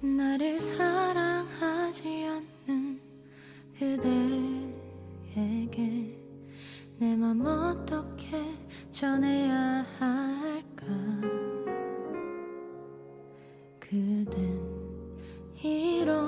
나를 사랑하지 않는 그대에게 내 맘 어떻게 전해야 할까? 그댄 이런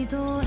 기도해